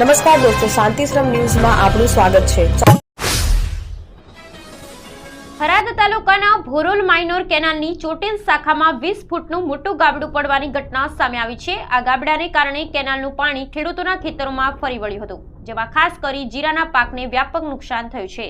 નમસ્કાર દોસ્તો, શાંતિશ્રમ ન્યૂઝમાં આપનું સ્વાગત છે. થરાદ તાલુકાના ભોરોલ માઇનોર કેનાલની ચોટીલ શાખામાં વીસ ફૂટનું મોટું ગાબડું પડવાની ઘટના સામે આવી છે. આ ગાબડાને કારણે કેનાલનું પાણી ખેડૂતોના ખેતરોમાં ફરી વળ્યું હતું, જેમાં ખાસ કરી જીરાના પાકને વ્યાપક નુકસાન થયું છે.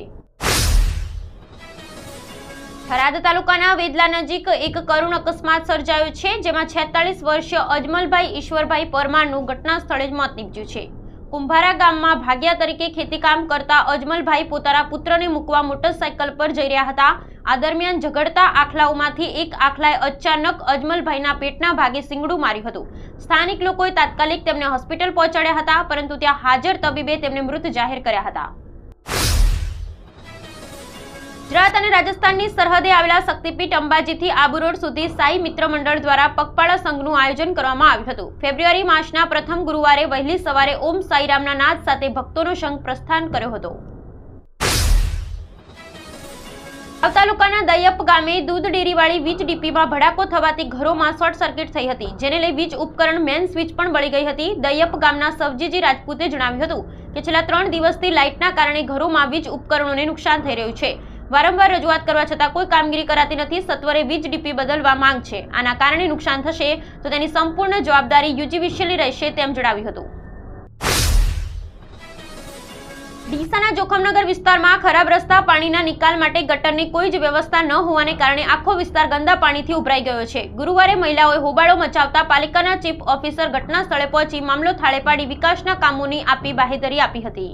થરાદ તાલુકાના વેદલા નજીક એક કરુણ અકસ્માત સર્જાયો છે, જેમાં છેતાલીસ વર્ષીય અજમલભાઈ ઈશ્વરભાઈ પરમારનું ઘટના સ્થળે જ મોત નીપજ્યું છે. કુંભારા ગામમાં ભાગ્યા તરીકે ખેતીકામ કરતા અજમલભાઈ પોતાના પુત્રને મૂકવા મોટરસાયકલ પર જઈ રહ્યા હતા. આ દરમિયાન ઝઘડતા આખલાઓમાંથી એક આખલાએ અચાનક અજમલભાઈના પેટના ભાગે સિંગડું માર્યું હતું. સ્થાનિક લોકોએ તાત્કાલિક તેમને હોસ્પિટલ પહોંચાડ્યા હતા, પરંતુ ત્યાં હાજર તબીબે તેમને મૃત જાહેર કર્યા હતા. ગુજરાત અને રાજસ્થાનની સરહદે આવેલા શક્તિપીઠ અંબાજીથી આબુ રોડ સુધી સાઈ મિત્ર મંડળ દ્વારા પગપાળા સંઘનું આયોજન કરવામાં આવ્યું હતું. ફેબ્રુઆરી માસના પ્રથમ ગુરુવારે વહેલી સવારે ઓમ સાઈરામના નાદ સાથે ભક્તોનો સંઘ પ્રસ્થાન કર્યો હતો. વાવ તાલુકાના દયપ ગામે દૂધ ડેરીવાળી વીજ ડીપીમાં ભડાકો થવાથી ઘરોમાં શોર્ટ સર્કિટ થઈ હતી, જેને લઈ વીજ ઉપકરણ મેન સ્વિચ પણ બળી ગઈ હતી, દયપ ગામના સવજીજી રાજપૂતે જણાવ્યું હતું કે છેલ્લા ત્રણ દિવસથી લાઇટના કારણે ઘરોમાં વીજ ઉપકરણોને નુકસાન થઈ રહ્યું છે. વારંવાર રજૂઆત કરવા છતાં કોઈ કામગીરી કરાતી નથી, સત્વરે વીજ ડીપી બદલવા માંગ છે. આના કારણે નુકસાન થશે તો તેની સંપૂર્ણ જવાબદારી યુજીવીસીએલની રહેશે તેમ જણાવ્યું હતું. ડીસાના જોખમનગર વિસ્તારમાં ખરાબ રસ્તા પાણીના નિકાલ માટે ગટરની કોઈ જ વ્યવસ્થા ન હોવાને કારણે આખો વિસ્તાર ગંદા પાણીથી ઉભરાઈ ગયો છે. ગુરુવારે મહિલાઓએ હોબાળો મચાવતા પાલિકાના ચીફ ઓફિસર ઘટના સ્થળે પહોંચી મામલો થાળે પાડી વિકાસના કામોની આપી બાહેધરી આપી હતી.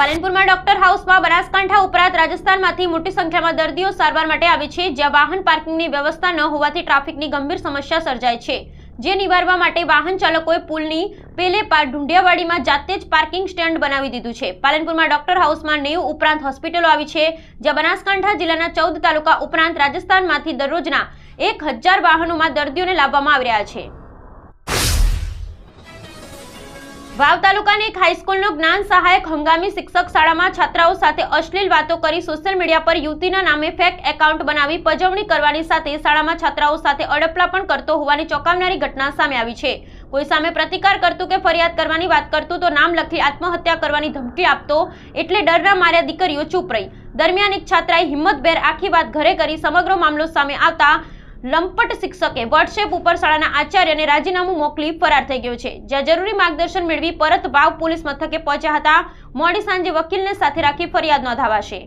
પાલનપુરમાં ડોક્ટર હાઉસમાં બનાસકાંઠા ઉપરાંત રાજસ્થાનમાંથી મોટી સંખ્યામાં દર્દીઓ સારવાર માટે આવે છે, જ્યાં વાહન પાર્કિંગની વ્યવસ્થા ન હોવાથી ટ્રાફિકની ગંભીર સમસ્યા સર્જાય છે. જે નિવારવા માટે વાહન ચાલકોએ પુલની પેલે પાર ઢુંઢિયાવાડીમાં જાતે જ પાર્કિંગ સ્ટેન્ડ બનાવી દીધું છે. પાલનપુરમાં ડોક્ટર હાઉસમાં નેવ ઉપરાંત હોસ્પિટલો આવી છે, જ્યાં બનાસકાંઠા જિલ્લાના ચૌદ તાલુકા ઉપરાંત રાજસ્થાનમાંથી દરરોજના એક હજાર વાહનોમાં દર્દીઓને લાવવામાં આવી રહ્યા છે. વાવ તાલુકાની એક હાઈસ્કૂલનો જ્ઞાન સહાયક હંગામી શિક્ષક શાળામાં છાત્રાઓ સાથે અશ્લીલ વાતો કરી સોશિયલ મીડિયા પર યુવતીના નામે ફેક એકાઉન્ટ બનાવી પજવણી કરવાની સાથે શાળામાં છાત્રાઓ સાથે અડપલા પણ કરતો હોવાની ચોંકાવનારી ઘટના સામે આવી છે. કોઈ સામે પ્રતિકાર કરતું કે ફરિયાદ કરવાની વાત કરતું તો નામ લખી આત્મહત્યા કરવાની ધમકી આપતો એટલે ડરના માર્યા દીકરીઓ ચૂપ રહી. દરમિયાન એક છાત્રાએ હિંમતભેર આખી વાત ઘરે કરી સમગ્ર મામલો સામે આવતા લંપટ શિક્ષકે વોટ્સએપ ઉપર શાળાના આચાર્યને રાજીનામું મોકલી ફરાર થઈ ગયો છે. જ્યાં જરૂરી માર્ગદર્શન મેળવી પરત વાવ પોલીસ મથકે પહોંચ્યા હતા. મોડી સાંજે વકીલને સાથે રાખી ફરિયાદ નોંધાવાશે.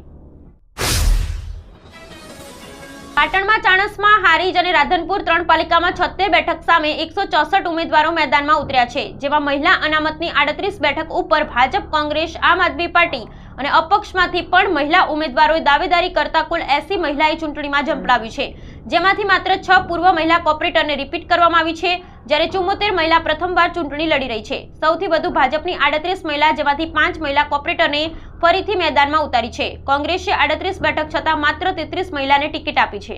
પાટણમાં ચાણસમાં હારીજ અને રાધનપુર ત્રણ પાલિકામાં છોતેર બેઠક સામે એકસો ચોસઠ ઉમેદવારો મેદાનમાં ઉતર્યા છે, જેમાં મહિલા અનામતની આડત્રીસ બેઠક ઉપર ભાજપ, કોંગ્રેસ, આમ આદમી પાર્ટી અને અપક્ષમાંથી પણ મહિલા ઉમેદવારોએ દાવેદારી કરતા કુલ એસી મહિલાએ ચૂંટણીમાં ઝંપડાવી છે. જેમાંથી માત્ર છ પૂર્વ મહિલા કોર્પોરેટરને રિપીટ કરવામાં આવી છે, જ્યારે ચુમ્મોતેર મહિલા પ્રથમવાર ચૂંટણી લડી રહી છે. સૌથી વધુ ભાજપની આડત્રીસ મહિલા, જેમાંથી પાંચ મહિલા કોર્પોરેટરને ફરીથી મેદાનમાં ઉતારી છે. કોંગ્રેસે આડત્રીસ બેઠક છતાં માત્ર તેત્રીસ મહિલાને ટિકિટ આપી છે.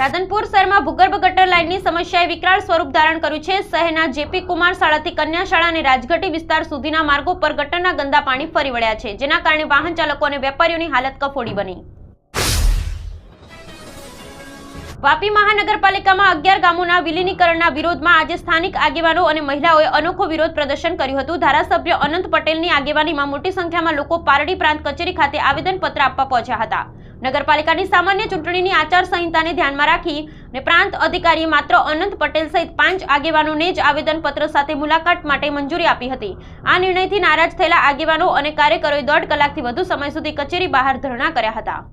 રાધનપુર શહેરમાં ભૂગર્ભ ગટર લાઇનની સમસ્યાએ વિકરાળ સ્વરૂપ ધારણ કર્યું છે. શહેરના જેપી કુમાર શાળાથી કન્યા શાળા અને રાજઘટી વિસ્તાર સુધીના માર્ગો પર ગટરના ગંદા પાણી ફરી વળ્યા છે, જેના કારણે વાહન ચાલકો અને વેપારીઓની હાલત કફોડી બની. વાપી મહાનગરપાલિકામાં અગિયાર ગામોના વિલીનીકરણના વિરોધમાં આજે સ્થાનિક આગેવાનો અને મહિલાઓએ અનોખો વિરોધ પ્રદર્શન કર્યું હતું. ધારાસભ્ય અનંત પટેલની આગેવાનીમાં મોટી સંખ્યામાં લોકો પારડી પ્રાંત કચેરી ખાતે આવેદનપત્ર આપવા પહોંચ્યા હતા. નગરપાલિકાની સામાન્ય ચૂંટણીની આચારસંહિતાને ધ્યાનમાં રાખી ને પ્રાંત અધિકારીએ માત્ર અનંત પટેલ સહિત પાંચ આગેવાનોને જ આવેદનપત્ર સાથે મુલાકાત માટે મંજૂરી આપી હતી. આ નિર્ણયથી નારાજ થયેલા આગેવાનો અને કાર્યકરોએ દોઢ કલાકથી વધુ સમય સુધી કચેરી બહાર ધરણા કર્યા હતા.